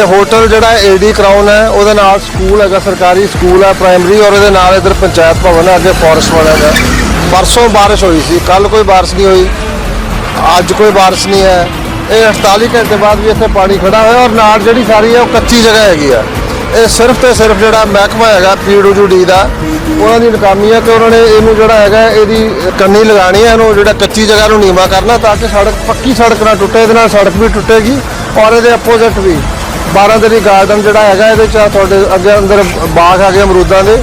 ਇਹ ਹੋਟਲ ਜਿਹੜਾ ਏਡੀ ਕਰਾਊਨ ਹੈ, ਉਹਦੇ ਨਾਲ ਸਕੂਲ ਹੈਗਾ, ਸਰਕਾਰੀ ਸਕੂਲ ਹੈ, ਪ੍ਰਾਇਮਰੀ ਔਰ ਇਹਦੇ ਨਾਲ ਇਧਰ ਪੰਚਾਇਤ ਭਵਨ ਹੈ, ਅੱਗੇ ਫੋਰੈਸਟ ਬਣਿਆ ਹੋਇਆ ਹੈ। ਪਰਸੋਂ ਬਾਰਿਸ਼ ਹੋਈ ਸੀ ਕੱਲ ਕੋਈ ਬਾਰਿਸ਼ ਨਹੀਂ ਹੋਈ, ਅੱਜ ਕੋਈ ਬਾਰਿਸ਼ ਨਹੀਂ ਹੈ। ਇਹ 48 ਘੰਟੇ ਬਾਅਦ ਵੀ ਇੱਥੇ ਪਾਣੀ ਖੜਾ ਹੋਇਆ ਔਰ ਨਾਲ ਜਿਹੜੀ ਸਾਰੀ ਹੈ, ਉਹ ਕੱਚੀ ਜਗ੍ਹਾ ਹੈਗੀ ਆ। ਇਹ ਸਿਰਫ ਤੇ ਸਿਰਫ ਜਿਹੜਾ ਮਹਿਕਮਾ ਹੈਗਾ ਪੀਡਬਲਯੂਡੀ ਦਾ, ਉਹਨਾਂ ਦੀ ਨਕਾਮੀ ਹੈ ਕਿ ਉਹਨਾਂ ਨੇ ਇਹਨੂੰ ਜਿਹੜਾ ਹੈਗਾ, ਇਹਦੀ ਕੰਨੀ ਲਗਾਣੀ ਹੈ, ਇਹਨੂੰ ਜਿਹੜਾ ਕੱਚੀ ਜਗ੍ਹਾ ਨੂੰ ਨੀਵਾ ਕਰਨਾ ਤਾਂ ਕਿ ਸੜਕ, ਪੱਕੀ ਸੜਕ ਨਾ ਟੁੱਟੇ, ਇਹਦੇ ਨਾਲ ਸੜਕ ਵੀ ਟੁੱਟੇਗੀ ਔਰ ਇਹਦੇ ਅਪੋਜਿਟ ਵੀ। 12 ਦਰੀ ਗਾਰਡਨ ਜਿਹੜਾ ਹੈਗਾ ਇਹਦੇ ਚ ਤੁਹਾਡੇ ਅੱਗੇ ਅੰਦਰ ਬਾਗ ਆ ਗਏ ਅਮਰੂਦਾਂ ਦੇ।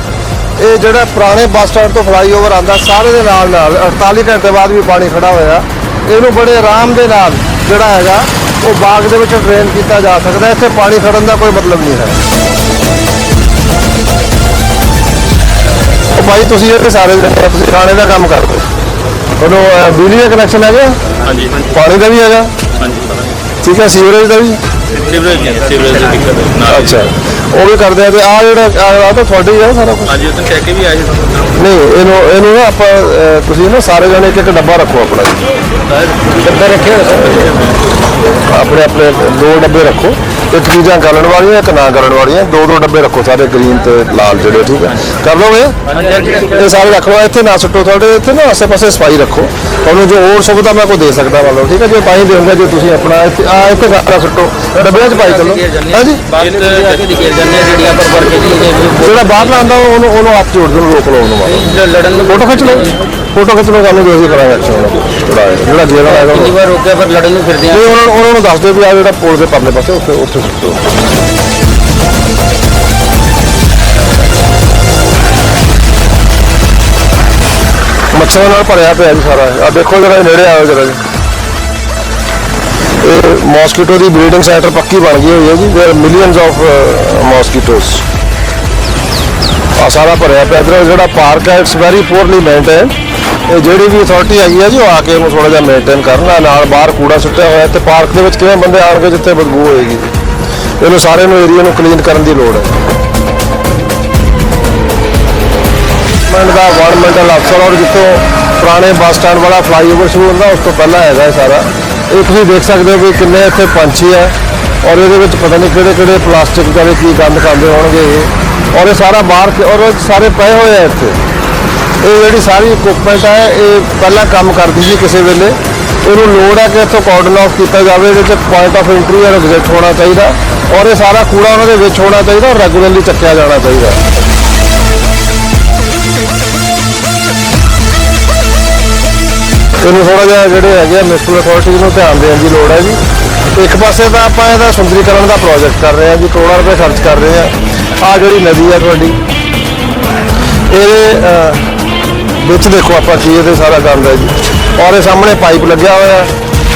ਇਹ ਜਿਹੜਾ ਪੁਰਾਣੇ ਬੱਸ ਸਟੈਂਡ ਤੋਂ ਫਲਾਈਓਵਰ ਆਂਦਾ ਸਾਰੇ ਦੇ ਨਾਲ ਨਾਲ 48 ਘੰਟੇ ਬਾਅਦ ਵੀ ਪਾਣੀ ਖੜਾ ਹੋਇਆ। ਇਹਨੂੰ ਬੜੇ ਆਰਾਮ ਦੇ ਨਾਲ ਜਿਹੜਾ ਹੈਗਾ ਉਹ ਬਾਗ ਦੇ ਵਿੱਚ ਡਰੇਨ ਕੀਤਾ ਜਾ ਸਕਦਾ। ਇੱਥੇ ਪਾਣੀ ਖੜਨ ਦਾ ਕੋਈ ਮਤਲਬ ਨਹੀਂ ਹੈ। ਭਾਈ ਤੁਸੀਂ ਇਹ ਸਾਰੇ ਤੁਸੀਂ ਖਾਣੇ ਦਾ ਕੰਮ ਕਰਦੇ। ਹੋ ਅਹ, ਬਿਜਲੀ ਦਾ ਕਨੈਕਸ਼ਨ ਹੈਗਾ? ਹਾਂਜੀ। ਪਾਣੀ ਦਾ ਵੀ ਹੈਗਾ? ਹਾਂਜੀ। ਠੀਕ ਹੈ ਸੀਵਰੇਜ ਦਾ ਵੀ? ਸੀਵਰੇਜ ਦੀ ਸੀਵਰੇਜ ਦੀ ਦਿੱਕਤ ਹੈ। ਨਾ ਅੱਛਾ ਉਹ ਵੀ ਕਰਦੇ ਆ ਤੇ ਆ ਜਿਹੜਾ ਆ ਤਾਂ ਤੁਹਾਡੇ ਹੀ ਆ ਸਾਰਾ ਕੁਝ ਹਾਂਜੀ ਉਹ ਕਹਿ ਕੇ ਵੀ ਆਏ ਸੀ। ਨਹੀਂ ਇਹਨੂੰ ਇਹਨੂੰ ਨਾ ਆਪਾਂ ਅਹ, ਤੁਸੀਂ ਨਾ ਸਾਰੇ ਜਣੇ ਇੱਕ ਇੱਕ ਡੱਬਾ ਰੱਖੋ ਆਪਣਾ ਜੀ। ਡੱਬੇ ਰੱਖੇ ਹੋਏ ਸਰ? ਆਪਣੇ ਆਪਣੇ ਦੋ ਡੱਬੇ ਰੱਖੋ। ਇੱਕ ਚੀਜ਼ਾਂ ਗਲਣ ਵਾਲੀਆਂ ਇੱਕ ਨਾ ਗਲਣ ਵਾਲੀਆਂ। ਦੋ ਦੋ ਡੱਬੇ ਰੱਖੋ ਸਾਰੇ ਗ੍ਰੀਨ ਤੇ ਲਾਲ ਜਿਹੜੇ ਠੀਕ ਹੈ? ਕਰ ਲਓਗੇ ਇਹ। ਸਾਰੇ ਰੱਖ ਲਓ। ਇੱਥੇ ਨਾ ਸੁੱਟੋ ਤੁਹਾਡੇ ਇੱਥੇ ਨਾ ਆਸੇ ਪਾਸੇ ਸਫ਼ਾਈ ਰੱਖੋ। ਤੁਹਾਨੂੰ ਜੋ ਹੋਰ ਸੁਵਿਧਾ ਮੈਂ ਕੋਈ ਦੇ ਸਕਦਾ ਲਓ ਠੀਕ ਹੈ? ਜੇ ਪਾਣੀ ਦੇਉਂਗਾ ਜੇ ਤੁਸੀਂ ਆਪਣਾ ਇੱਥੇ ਆ ਇੱਥੇ ਗਾਰਾ ਸੁੱਟੋ। ਡੱਬਿਆਂ 'ਚ ਪਾਈ ਚੱਲੋ। ਹਾਂਜੀ? ਕੇ ਕੇ ਜਿਹੜਾ ਬਾਹਰ ਆਉਂਦਾ ਉਹਨੂੰ ਉਹਨੂੰ ਹੱਥ ਜੋੜ ਕੇ ਉਹਨੂੰ ਰੋਕ ਲਓ ਉਹਨੂੰ। ਨੂੰ ਫੋਟੋ ਖਿੱਚ ਲਓ। ਫੋਟੋ ਖਿੱਚ ਲਓ ਤੁਹਾਨੂੰ ਜੋ ਅਸੀਂ ਕਰਾਂਗੇ ਜਿਹੜਾ ਹੈ। ਜਿਹੜਾ ਜੇਲ੍ਹ ਵਾਲਾ ਹੈਗਾ ਕਿੰਨੀ ਉਹ- ਵਾਰ ਰੋਕਿਆ ਪਰ ਲੜਨ ਨੂੰ ਫਿਰਦੇ ਆ ਨਹੀਂ ਉਹਨਾਂ ਨੂੰ ਉਹਨਾਂ ਨੂੰ ਦੱਸ ਦਿਓ ਵੀ ਆ ਜਿਹੜਾ ਪੁਲ ਦੇ ਪਰਲੇ ਪਾਸੇ ਉੱਥੇ ਉੱਥੇ ਸੁੱਟੋ ਮੱਛਰਾਂ ਨਾਲ ਭਰਿਆ ਪਿਆ ਜੀ ਸਾਰਾ ਆ ਦੇਖੋ ਜਰਾ ਨੇੜੇ ਆਓ ਜਰਾ ਜੀ ਇਹ ਮੋਸਕੀਟੋ ਦੀ ਬਰੀਡਿੰਗ ਸੈਂਟਰ ਪੱਕੀ ਬਣ ਗਈ ਹੋਈ ਹੈ ਜੀ देयर ਮਿਲੀਅਨਸ ਆਫ ਮੋਸਕੀਟੋਸ ਆ ਸਾਰਾ ਭਰਿਆ ਪਿਆ ਇੱਧਰ ਜਿਹੜਾ ਪਾਰਕ ਹੈ ਇਟਸ ਵੈਰੀ ਪੂਰਲੀ ਮੇਨਟੇਨ ਇਹ ਜਿਹੜੀ ਵੀ ਅਥਾਰਟੀ ਹੈਗੀ ਹੈ ਜੀ, ਉਹ ਆ ਕੇ ਇਹਨੂੰ ਥੋੜਾ ਜਿਹਾ ਮੇਨਟੇਨ ਕਰਨਾ ਨਾਲ ਬਾਹਰ ਕੂੜਾ ਸੁੱਟਿਆ ਹੋਇਆ ਤੇ ਪਾਰਕ ਦੇ ਵਿੱਚ ਕਿਵੇਂ ਬੰਦੇ ਆਣਗੇ ਜਿੱਥੇ ਬਦਬੂ ਹੋਏਗੀ? ਇਹਨੂੰ ਸਾਰੇ ਨੂੰ ਏਰੀਆ ਨੂੰ ਕਲੀਨ ਕਰਨ ਦੀ ਲੋੜ ਹੈ। ਗਵਰਨਮੈਂਟ ਦਾ ਗਵਰਨਮੈਂਟਲ ਅਫਸਰ ਔਰ ਜਿੱਥੋਂ ਪੁਰਾਣੇ ਬੱਸ ਸਟੈਂਡ ਵਾਲਾ ਫਲਾਈਓਵਰ ਸ਼ੁਰੂ ਹੁੰਦਾ, ਉਸ ਤੋਂ ਪਹਿਲਾਂ ਹੈਗਾ ਇਹ ਸਾਰਾ। ਇਹ ਤੁਸੀਂ ਦੇਖ ਸਕਦੇ ਹੋ ਵੀ ਕਿੰਨੇ ਇੱਥੇ ਪੰਛੀ ਹੈ ਔਰ ਇਹਦੇ ਵਿੱਚ ਪਤਾ ਨਹੀਂ ਕਿਹੜੇ ਕਿਹੜੇ ਪਲਾਸਟਿਕ ਦਾ ਕੀ ਗੰਦ ਖਾਂਦੇ ਹੋਣਗੇ ਇਹ। ਔਰ ਇਹ ਸਾਰਾ ਬਾਹਰ ਔਰ ਸਾਰੇ ਪਏ ਹੋਏ ਆ ਇੱਥੇ। ਇਹ ਜਿਹੜੀ ਸਾਰੀ ਇਕਵਿਪਮੈਂਟ ਹੈ ਇਹ ਪਹਿਲਾਂ ਕੰਮ ਕਰਦੀ ਸੀ ਕਿਸੇ ਵੇਲੇ। ਇਹਨੂੰ ਲੋੜ ਹੈ ਕਿ ਇੱਥੋਂ ਕਾਰਡਨ ਆਫ ਕੀਤਾ ਜਾਵੇ, ਇਹਦੇ ਚ ਪੁਆਇੰਟ ਆਫ ਐਂਟਰੀ ਔਰ ਐਗਜ਼ਿਟ ਹੋਣਾ ਚਾਹੀਦਾ। ਔਰ ਇਹ ਸਾਰਾ ਕੂੜਾ ਉਹਨਾਂ ਦੇ ਵਿੱਚ ਹੋਣਾ ਚਾਹੀਦਾ, ਔਰ ਰੈਗੂਲਰਲੀ ਚੱਕਿਆ ਜਾਣਾ ਚਾਹੀਦਾ। ਇਹਨੂੰ ਥੋੜਾ ਜਿਹਾ ਜਿਹੜੇ ਹੈਗੇ ਮਿਊਨਿਸਪਲ ਅਥਾਰਟੀ ਨੂੰ ਧਿਆਨ ਦੇਣ ਦੀ ਲੋੜ ਹੈ ਜੀ। ਇੱਕ ਪਾਸੇ ਤਾਂ ਆਪਾਂ ਇਹਦਾ ਸੁੰਦਰੀਕਰਨ ਦਾ ਪ੍ਰੋਜੈਕਟ ਕਰ ਰਹੇ ਹਾਂ ਜੀ, ਕਰੋੜਾਂ ਰੁਪਏ ਖਰਚ ਕਰ ਰਹੇ ਹਾਂ ਆ ਜਿਹੜੀ ਨਦੀ ਹੈ ਤੁਹਾਡੀ, ਇਹਦੇ ਵਿੱਚ ਦੇਖੋ ਆਪਾਂ ਕੀ ਇਹਦੇ ਸਾਰਾ ਗੰਦ ਹੈ ਜੀ। ਔਰ ਇਹ ਸਾਹਮਣੇ ਪਾਈਪ ਲੱਗਿਆ ਹੋਇਆ ਹੈ।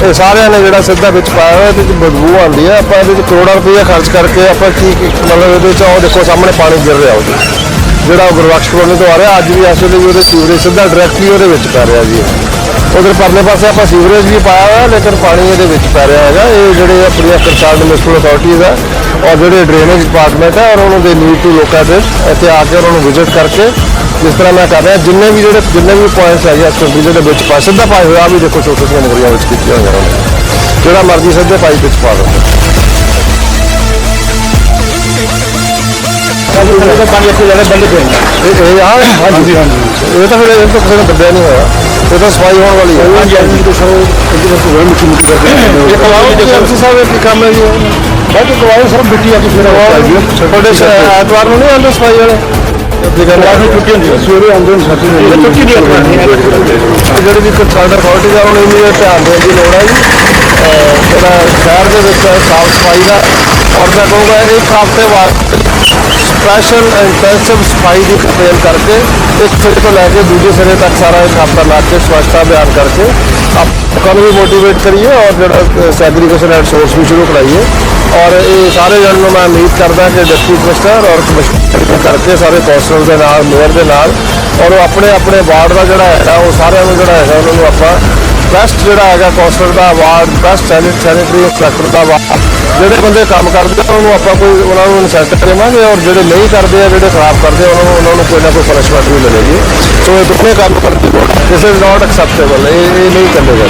ਇਹ ਸਾਰਿਆਂ ਨੇ ਜਿਹੜਾ ਸਿੱਧਾ ਵਿੱਚ ਪਾਇਆ ਹੋਇਆ, ਇਹਦੇ ਵਿੱਚ ਬਦਬੂ ਆਉਂਦੀ ਹੈ। ਆਪਾਂ ਇਹਦੇ ਵਿੱਚ ਕਰੋੜਾਂ ਰੁਪਏ ਖਰਚ ਕਰਕੇ ਆਪਾਂ ਕੀ ਕੀ- ਮਤਲਬ ਇਹਦੇ ਚ ਉਹ ਦੇਖੋ ਸਾਹਮਣੇ ਪਾਣੀ ਗਿਰ ਰਿਹਾ ਉਹਦੇ। ਜਿਹੜਾ ਉਹ ਗੁਰਬਖਸ਼ ਕਲੋਨੀ ਤੋਂ ਆ ਰਿਹਾ, ਅੱਜ ਵੀ ਇਸ ਵੇਲੇ ਵੀ ਉਹਦੇ ਸੀਵਰੇਜ ਸਿੱਧਾ ਡਾਇਰੈਕਟਲੀ ਉਹਦੇ ਵਿੱਚ ਪੈ ਰਿਹਾ ਜੀ। ਉਧਰ ਪਰਲੇ ਪਾਸੇ ਆਪਾਂ ਸੀਵਰੇਜ ਵੀ ਪਾਇਆ ਹੋਇਆ ਲੇਕਿਨ ਪਾਣੀ ਇਹਦੇ ਵਿੱਚ ਪੈ ਰਿਹਾ ਹੈਗਾ ਇਹ ਜਿਹੜੇ ਆਪਣੀਆਂ ਕੰਸਰਨਡ ਮਿਊਨਿਸਪਲ ਅਥਾਰਟੀਜ਼ ਹੈ ਔਰ ਜਿਹੜੇ ਡਰੇਨੇਜ ਡਿਪਾਰਟਮੈਂਟ ਹੈ ਔਰ ਉਹਨਾਂ ਦੇ ਨੀਡ ਟੂ ਲੋਕ ਐਟ ਇੱਥੇ ਆ ਕੇ ਉਹਨਾਂ ਨੂੰ ਵਿਜ਼ਿਟ ਕਰਕੇ ਜਿਸ ਤਰ੍ਹਾਂ ਮੈਂ ਕਰ ਰਿਹਾ ਜਿੰਨੇ ਵੀ ਜਿਹੜੇ ਜਿੰਨੇ ਵੀ ਪੁਆਇੰਟਸ ਹੈਗੇ ਇਸ ਕੰਟਰੀ ਦੇ ਵਿੱਚ ਪਾ ਸਿੱਧਾ ਪਾਏ ਹੋਇਆ ਵੀ ਦੇਖੋ ਛੋਟੇ ਛੋਟੀਆਂ ਨਗਰੀਆਂ ਵਿੱਚ ਕੀਤੀਆਂ ਹੋਈਆਂ ਉਹਨਾਂ ਨੇ ਜਿਹੜਾ ਮਰਜ਼ੀ ਸਿੱਧੇ ਪਾਈਪ ਵਿੱਚ ਪਾ ਦਿੰਦੇ ਇਹ ਆ ਹਾਂਜੀ ਹਾਂਜੀ ਇਹ ਤਾਂ ਫਿਰ ਇਹ ਤਾਂ ਕਿਸੇ ਨੇ ਦੱਬਿਆ ਨਹੀਂ ਹੋਇਆ ਇਹ ਤਾਂ ਸਫ਼ਾਈ ਹੋਣ ਵਾਲੀ ਹੈ ਹਾਂਜੀ ਹਾਂਜੀ। ਤੇ ਸਰ ਇਹਦੇ ਵਿੱਚ ਹੋਰ ਮਿੱਟੀ ਮਿੱਟੀ ਕਰਦੇ ਇਹ ਕਵਾਓ ਦੇਖੋ ਐਮਸੀ ਸਾਹਿਬ ਇਹ ਕੰਮ ਹੈ ਜੀ? ਬਾਕੀ ਕਵਾਓ ਸਰ ਮਿੱਟੀ ਆ ਕੇ ਫਿਰ ਤੁਹਾਡੇ ਸ- ਐਤਵਾਰ ਨੂੰ ਨਹੀਂ ਆਉਂਦੇ ਸਫ਼ਾਈ ਵਾਲੇ? ਸਵੇਰੇ ਆਉਂਦੇ ਨੇ ਸਾਥੀ ਨੇ। ਛੁੱਟੀ ਦੀ ਜਿਹੜੀ ਵੀ ਅਥਾਰਟੀ ਦਾ ਉਹਨੂੰ ਇਮੀਡੀਏਟ ਧਿਆਨ ਦੇਣ ਦੀ ਲੋੜ ਹੈ ਜੀ। ਜਿਹੜਾ ਸ਼ਹਿਰ ਦੇ ਵਿੱਚ ਸਾਫ਼ ਸਫ਼ਾਈ ਦਾ ਔਰ ਮੈਂ ਕਹੂੰਗਾ ਇੱਕ ਹਫ਼ਤੇ ਬਾਅਦ ਸਪੈਸ਼ਲ ਇੰਟੈਂਸਿਵ ਸਫ਼ਾਈ ਦੀ ਕੰਪੇਨ ਕਰਕੇ ਇੱਕ ਸਿਰੇ ਤੋਂ ਲੈ ਕੇ ਦੂਜੇ ਸਿਰੇ ਤੱਕ ਸਾਰਾ ਇੱਕ ਹਫ਼ਤਾ ਲਾ ਕੇ ਸਵੱਛਤਾ ਅਭਿਆਨ ਕਰਕੇ ਆਪ ਨੂੰ ਵੀ ਮੋਟੀਵੇਟ ਕਰੀਏ ਔਰ ਜਿਹੜਾ ਸੈਗਰੀਗੇਸ਼ਨ ਐਂਡ ਸੋਰਸ ਵੀ ਸ਼ੁਰੂ ਕਰਾਈਏ। ਔਰ ਇਹ ਸਾਰੇ ਜਣ ਨੂੰ ਮੈਂ ਉਮੀਦ ਕਰਦਾ ਕਿ ਡਿਪਟੀ ਕਮਿਸ਼ਨਰ ਔਰ ਕਮਿਸ਼ਨਰ ਕਰਕੇ ਸਾਰੇ ਕੌਂਸਲਰ ਦੇ ਨਾਲ, ਮੇਅਰ ਦੇ ਨਾਲ ਔਰ ਉਹ ਆਪਣੇ ਆਪਣੇ ਵਾਰਡ ਦਾ ਜਿਹੜਾ ਹੈਗਾ, ਉਹ ਸਾਰਿਆਂ ਨੂੰ ਜਿਹੜਾ ਹੈਗਾ, ਉਹਨਾਂ ਨੂੰ ਆਪਾਂ ਬੈਸਟ ਜਿਹੜਾ ਹੈਗਾ ਕੌਂਸਲਰ ਦਾ ਅਵਾਰਡ ਬੈਸਟ ਸੈਨੇਟਰੀ ਇੰਸਪੈਕਟਰ ਦਾ ਅਵਾਰਡ ਜਿਹੜੇ ਬੰਦੇ ਕੰਮ ਕਰਦੇ ਆ, ਉਹਨੂੰ ਆਪਾਂ ਕੋਈ ਉਹਨਾਂ ਨੂੰ ਇਨਸੈਂਟਿਵ ਦੇਵਾਂਗੇ ਔਰ ਜਿਹੜੇ ਨਹੀਂ ਕਰਦੇ ਆ, ਜਿਹੜੇ ਖਰਾਬ ਕਰਦੇ ਆ, ਉਹਨਾਂ ਨੂੰ ਉਹਨਾਂ ਨੂੰ ਕੋਈ ਨਾ ਕੋਈ ਪਨਿਸ਼ਮੈਂਟ ਵੀ ਮਿਲੇਗੀ। ਸੋ ਇਹ ਦੋਨੇ ਕੰਮ ਕਰਦੇ ਇਜ਼ ਨਾਟ ਐਕਸੈਪਟੇਬਲ ਇਹ ਇਹ ਨਹੀਂ ਚੱਲੇਗਾ